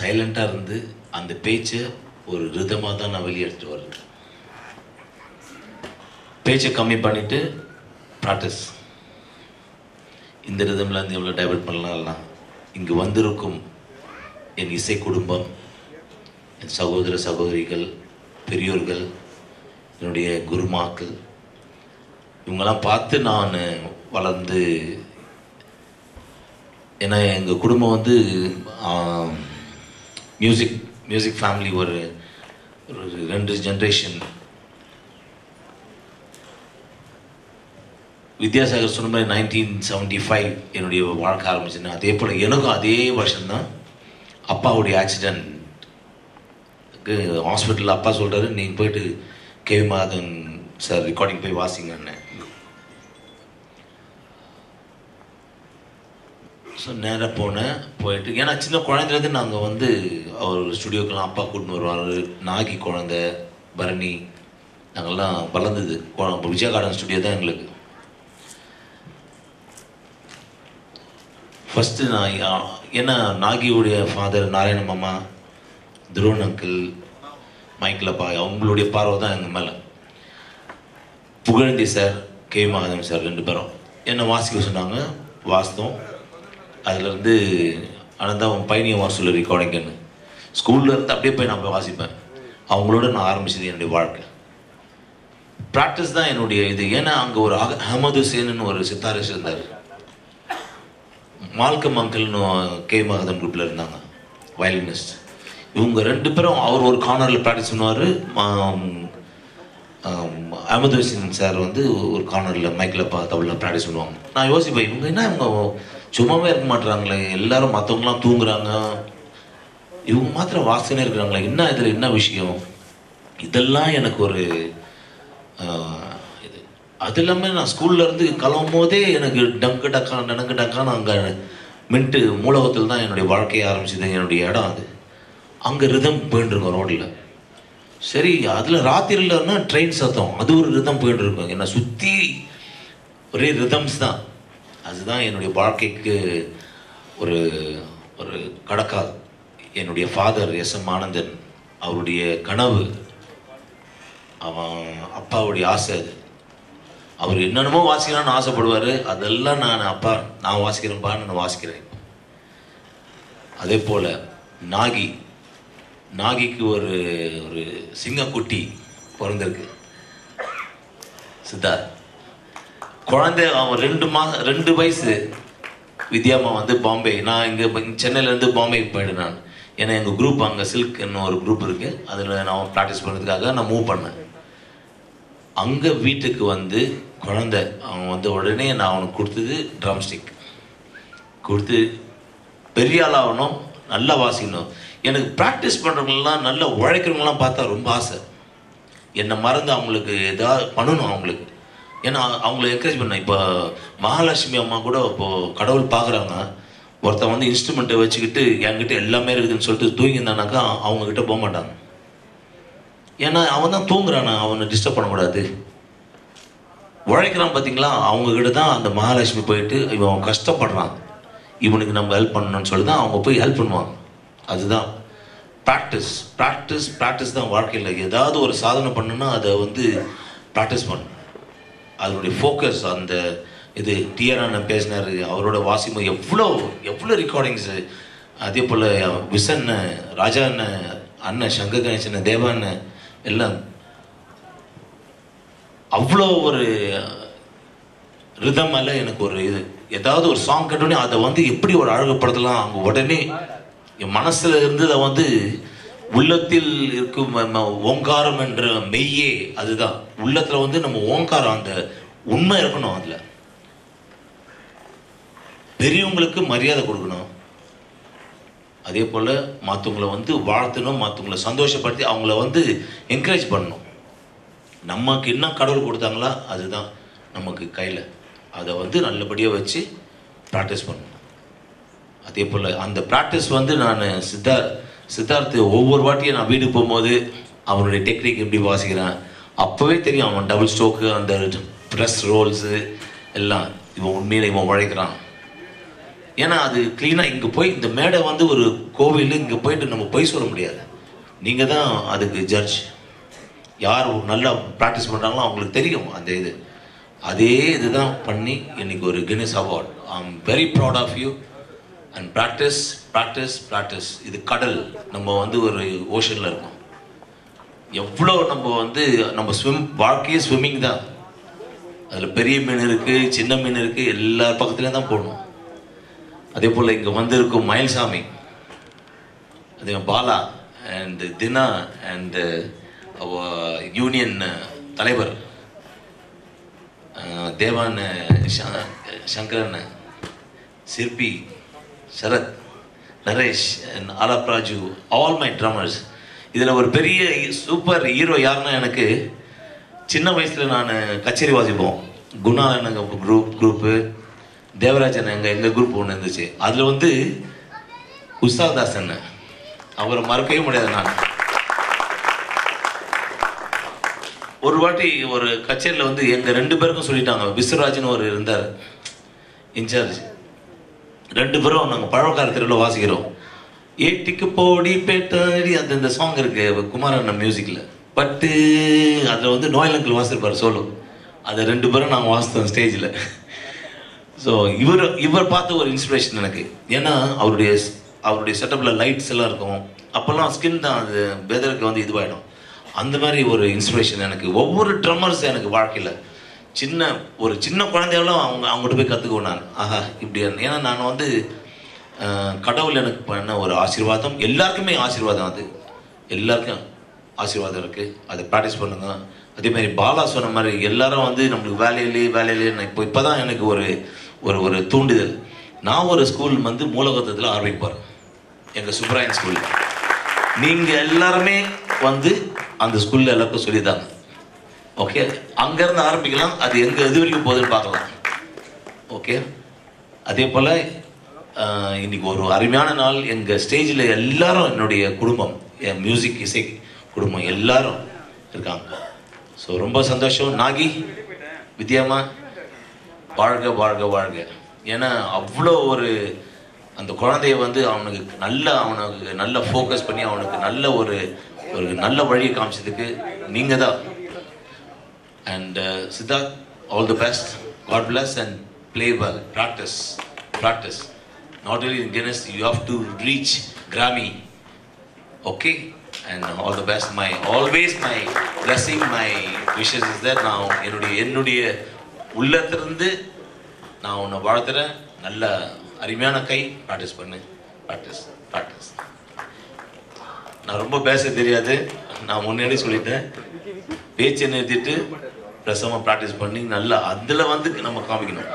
சைலண்ட்டாக இருந்து அந்த பேச்சை ஒரு ரிதமாக தான் நான் வெளியே எடுத்துகிட்டு வரேன் பேச்சை கம்மி பண்ணிவிட்டு ப்ராக்டிஸ் இந்த ரிதமில் வந்து எவ்வளோ டைவர்ட் பண்ணலாம்லாம் இங்கு வந்திருக்கும் என் இசை குடும்பம் என் சகோதர சகோதரிகள் பெரியோர்கள் என்னுடைய குருமாக்கள் இவங்கெல்லாம் பார்த்து நான் வளர்ந்து ஏன்னா எங்கள் குடும்பம் வந்து மியூசிக் மியூசிக் ஃபேமிலி ஒரு ஒரு ரெண்டு ஜென்ரேஷன் வித்யாசாகர் சொன்ன மாதிரி நைன்டீன் செவன்ட்டி ஃபைவ் என்னுடைய வாழ்க்கை ஆரம்பிச்சுன்னா அதே போல் எனக்கும் அதே வருஷம்தான் அப்பாவுடைய ஆக்சிடெண்ட் ஹாஸ்பிட்டலில் அப்பா சொல்கிறாரு நீங்கள் போயிட்டு கேவி மாதன் சார் ரெக்கார்டிங் போய் வாசிங்கன்னு. ஸோ நேராக போனேன் போயிட்டு ஏன்னா சின்ன குழந்தைலேருந்து நாங்கள் வந்து அவர் ஸ்டுடியோக்கெல்லாம் அப்பா கூட்டின்னு வருவார் நாகி குழந்த பரணி நாங்கள்லாம் வளர்ந்தது. கொ- விஜயா கார்டன் ஸ்டுடியோ தான் எங்களுக்கு. ஃபஸ்ட்டு நான் ஏன்னா நாகியுடைய ஃபாதர் நாராயண மாமா துருவன் அங்கிள் மைக்கில் பா அவங்களுடைய பார்வை தான் எங்கள் மேலே. Pugazhendhi sir K. Madhavan sir ரெண்டு பேரும். என்னை வாசிக்க சொன்னாங்க? வாஸ்தவம். அதுலேருந்து அனந்தாவும் உன் வர சொல்லி ரெக்கார்டிங்கன்னு ஸ்கூல்லேருந்து அப்படியே போய் நான் போய் வாசிப்பேன். அவங்களோட நான் ஆரம்பிச்சது என்னுடைய வாழ்க்கை. ப்ராக்டிஸ் தான் என்னுடைய இது. ஏன்னா அங்கே ஒரு அக- அகமது ஹுசேன்னு ஒரு சித்தாரிஸ்ட் இருந்தார். Malcolm அங்கிள்னு K. மகதம் குரூப்பில் இருந்தாங்க. வயலினிஸ்ட். இவங்க ரெண்டு பேரும் அவர் ஒரு கார்னரில் ப்ராக்டிஸ் பண்ணுவார். அகமது ஹுசேன் சார் வந்து ஒரு கார்னரில் மைக்கில் பா தவிர ப்ராக்டிஸ் பண்ணுவாங்க. நான் யோசிப்பேன் இவங்க என்ன இவங்க சும்மாவே இருக்க மாட்டுறாங்களே எல்லாரும் மற்றவங்களாம் தூங்குறாங்க. இவங்க மாத்திரம் வாசனை இருக்கிறாங்களே. என்ன இதில் என்ன விஷயம்? இதெல்லாம் எனக்கு ஒரு இது. அது இல்லாமல் நான் ஸ்கூல்லேருந்து கிளம்பும் போதே எனக்கு டங்கு டக்கா டனங்கு டக்கான்னு அங்கே மின்ட்டு மூலகத்தில் தான் என்னுடைய வாழ்க்கையை ஆரம்பிச்சது என்னுடைய இடம் அது. அங்கே ரிதம் போயிட்டுருக்கோம் ரோட்டில் சரி அதில் ராத்திரிலன்னா ட்ரெயின் சத்தம். அது ஒரு ரிதம் போயிட்டு இருக்கும் என்னை சுற்றி ஒரே ரிதம்ஸ் தான். அதுதான் என்னுடைய வாழ்க்கைக்கு ஒரு ஒரு கடக்கால் என்னுடைய ஃபாதர் எஸ் எம் ஆனந்தன் அவருடைய கனவு அவன் அப்பாவுடைய ஆசை அது. அவர் என்னென்னமோ வாசிக்கலாம்னு ஆசைப்படுவார். அதெல்லாம் நான் அப்பா நான் வாசிக்கிறேன்ப்பான்னு நான் வாசிக்கிறேன். அதே போல் நாகி நாகிக்கு ஒரு ஒரு சிங்கக்குட்டி பிறந்திருக்கு. சித்தார்த். குழந்தை அவன் ரெண்டு மாதம் ரெண்டு வயசு. வித்யாமா வந்து பாம்பே நான் இங்கே சென்னையிலேருந்து பாம்பேக்கு போயிட்டேன் நான். ஏன்னா எங்கள் குரூப் அங்கே சில்க்னு ஒரு குரூப் இருக்குது அதில் நான் ப்ராக்டிஸ் பண்ணுறதுக்காக நான் மூவ் பண்ணேன். அங்கே வீட்டுக்கு வந்து குழந்தை அவன் வந்த உடனே நான் அவனுக்கு கொடுத்தது ட்ரம் ஸ்டிக் கொடுத்து பெரிய ஆளாகணும் நல்லா வாசிக்கணும். எனக்கு ப்ராக்டிஸ் பண்ணுறவங்களாம் நல்லா உழைக்கிறவங்களாம் பார்த்தா ரொம்ப ஆசை. என்னை மறந்து அவங்களுக்கு ஏதாவது பண்ணணும் அவங்களுக்கு. ஏன்னா அவங்கள என்கரேஜ் பண்ண இப்போ மகாலட்சுமி அம்மா கூட இப்போது கடவுள் பார்க்குறாங்க ஒருத்தன் வந்து இன்ஸ்ட்ருமெண்ட்டை வச்சுக்கிட்டு என்கிட்ட எல்லாமே இருக்குதுன்னு சொல்லிட்டு தூங்கியிருந்தானாக்கா அவங்கக்கிட்ட போக மாட்டாங்க. ஏன்னா அவன் தான் தூங்குறானா அவனை டிஸ்டர்ப் பண்ணக்கூடாது உழைக்கிறான் பார்த்தீங்களா அவங்கக்கிட்ட தான் அந்த மகாலட்சுமி போயிட்டு இவன் கஷ்டப்படுறான். இவனுக்கு நம்ம ஹெல்ப் பண்ணணும்னு சொல்லி தான் அவங்க போய் ஹெல்ப் பண்ணுவாங்க. அதுதான் ப்ராக்டிஸ் ப்ராக்டிஸ் ப்ராக்டிஸ் தான் வாழ்க்கையில். ஏதாவது ஒரு சாதனை பண்ணுன்னா அதை வந்து ப்ராக்டிஸ் பண்ணும் அதனுடைய ஃபோக்கஸ் அந்த இது டிஆர் அண்ணன் பேசினார் அவரோட வாசிமு எவ்வளோ எவ்வளோ ரெக்கார்டிங்ஸு அதே போல் விசன் ராஜா அண்ணன் அண்ணன் சங்கர் கணேசன் தேவா அண்ணன் எல்லாம். அவ்வளோ ஒரு ரிதம் மேலே எனக்கு ஒரு இது. ஏதாவது ஒரு சாங் கேட்டோடனே அதை வந்து எப்படி ஒரு அழகுப்படுத்தலாம் அவங்க உடனே என் மனசில் இருந்து அதை வந்து உள்ளத்தில் இருக்கும் ஓங்காரம் என்ற மெய்யே அதுதான். உள்ளத்துல வந்து நம்ம ஓங்காரம் அந்த உண்மை இருக்கணும் அதுல. பெரியவங்களுக்கு மரியாதை கொடுக்கணும். அதே போல் மற்றவங்கள வந்து வாழ்த்தணும் மற்றவங்கள சந்தோஷப்படுத்தி அவங்கள வந்து என்கரேஜ் பண்ணணும். நமக்கு என்ன கடவுள் கொடுத்தாங்களா அதுதான் நமக்கு கையில். அதை வந்து நல்லபடியாக வச்சு ப்ராக்டிஸ் பண்ணணும். அதே போல் அந்த ப்ராக்டிஸ் வந்து நான் சித்தார்த் சித்தார்த்து ஒவ்வொரு வாட்டியும் நான் வீடு போகும்போது அவனுடைய டெக்னிக் எப்படி வாசிக்கிறான் அப்போவே தெரியும் அவன் டபுள் ஸ்டோக்கு அந்த ப்ரெஸ் ரோல்ஸு எல்லாம் இவன் உண்மையில் இவன் உழைக்கிறான். ஏன்னா அது க்ளீனாக இங்கே போய் இந்த மேடை வந்து ஒரு கோவில் இங்கே போயிட்டு நம்ம போய் சொல்ல முடியாது. நீங்கள் தான் அதுக்கு ஜட்ஜ் யார் நல்லா ப்ராக்டிஸ் பண்ணுறாங்களோ அவங்களுக்கு தெரியும் அந்த இது. அதே இதுதான் பண்ணி இன்னைக்கு ஒரு Guinness award I am very proud of you and practice practice practice இது கடல். நம்ம வந்து ஒரு ஓஷனில் இருக்கோம். எவ்வளோ நம்ம வந்து நம்ம ஸ்விம் வாழ்க்கையே ஸ்விம்மிங் தான். அதில் பெரிய மீன் இருக்குது சின்ன மீன் இருக்குது எல்லா பக்கத்துலேயும் தான் போகணும். அதே போல் இங்கே வந்திருக்கும் மயில்சாமி. அதே Bala. And Dina and union தலைவர். Devan Sankaran Sirpi. Sarath Naresh and Alap Raju all my drummers இதில் ஒரு பெரிய சூப்பர் ஹீரோ யாருன்னா எனக்கு சின்ன வயசில் நான் கச்சேரி வாசிப்போம். குணா எங்கள் குரூப் குரூப்பு தேவராஜன் எங்கள் எங்கள் குரூப் ஒன்று இருந்துச்சு. அதில் வந்து உஷாதாசன் அவரை மறக்கவே முடியாது நான். ஒரு வாட்டி ஒரு கச்சேரியில் வந்து எங்கள் ரெண்டு பேருக்கும் சொல்லிட்டாங்க. விஸ்வராஜ்னு ஒரு இருந்தார். இன்சார்ஜ். ரெண்டு பேரும் நாங்கள் பழக்கார தெருவில் வாசிக்கிறோம். ஏட்டிக்கு போடி பேட்டாடி அந்த இந்த சாங் இருக்கு குமாரண்ணன் மியூசிக்கில் பட்டு அதில் வந்து நோயல் அங்கிள் வாசிருப்பார் சோலோ. அதை ரெண்டு பேரும் நாங்கள் வாசித்தோம் ஸ்டேஜில் ஸோ இவர் இவர் பார்த்த ஒரு இன்ஸ்பிரேஷன் எனக்கு. ஏன்னா அவருடைய அவருடைய செட்டப்பில் லைட்ஸ் எல்லாம் இருக்கும். அப்போல்லாம் ஸ்கின் தான் அது வெதருக்கு வந்து இதுவாகிடும் அந்த மாதிரி ஒரு இன்ஸ்பிரேஷன் எனக்கு. ஒவ்வொரு ட்ரம்மர்ஸ் எனக்கு வாழ்க்கையில். சின்ன ஒரு சின்ன குழந்தையெல்லாம் அவங்க அவங்ககிட்ட போய் கற்றுக்குவேன் நான். ஆஹா இப்படி ஏன்னா நான் வந்து கடவுள் எனக்கு பண்ண ஒரு ஆசீர்வாதம். எல்லாருக்குமே ஆசீர்வாதம் அது. எல்லாருக்கும் ஆசீர்வாதம் இருக்குது அதை ப்ராக்டிஸ் பண்ணுங்க. அதே மாதிரி பாலா சொன்ன மாதிரி எல்லாரும் வந்து நம்மளுக்கு வேலையிலே வேலையிலே இப்போ இப்போ தான் எனக்கு ஒரு ஒரு ஒரு தூண்டுதல். நான் ஒரு ஸ்கூல் வந்து மூலகத்தத்தில் ஆரம்பிப்பார் போகிறேன் எங்கள் சுப்ராயன் ஸ்கூல் நீங்கள் எல்லாருமே வந்து அந்த ஸ்கூலில் எல்லாருக்கும் சொல்லித்தாங்க. ஓகே அங்கேருந்து ஆரம்பிக்கலாம். அது எங்கே எது வரைக்கும் போகுதுன்னு பார்க்கலாம். ஓகே அதே போல் இன்னைக்கு ஒரு அருமையான நாள். எங்கள் ஸ்டேஜில் எல்லாரும் என்னுடைய குடும்பம் என் மியூசிக் இசை குடும்பம் எல்லாரும் இருக்காங்க. ஸோ ரொம்ப சந்தோஷம். நாகி வித்யாமா வாழ்க வாழ்க வாழ்க. ஏன்னா அவ்வளோ ஒரு அந்த குழந்தைய வந்து அவனுக்கு நல்ல அவனுக்கு நல்ல ஃபோக்கஸ் பண்ணி அவனுக்கு நல்ல ஒரு ஒரு நல்ல வழியை காமிச்சதுக்கு நீங்கள் தான் And uh, Siddharth, all the best. God bless and play well. Practice. Practice. Not only in Guinness, you have to reach Grammy. Okay? And all the best. My always my blessing, my wishes is that now என்னுடைய என்னுடைய உள்ளத்திலிருந்து நான் உன்னை வாழ்த்துறேன் நல்ல அருமையான கை practice பண்ணு ப்ராக்டிஸ் ப்ராக்டிஸ் நான் ரொம்ப பேச தெரியாது நான் முன்னாடி சொல்லிட்டேன் பேச்சை நிறுத்திட்டு பிரசவமாக ப்ராக்டிஸ் பண்ணி நல்லா அதில் வந்து நம்ம காமிக்கணும்.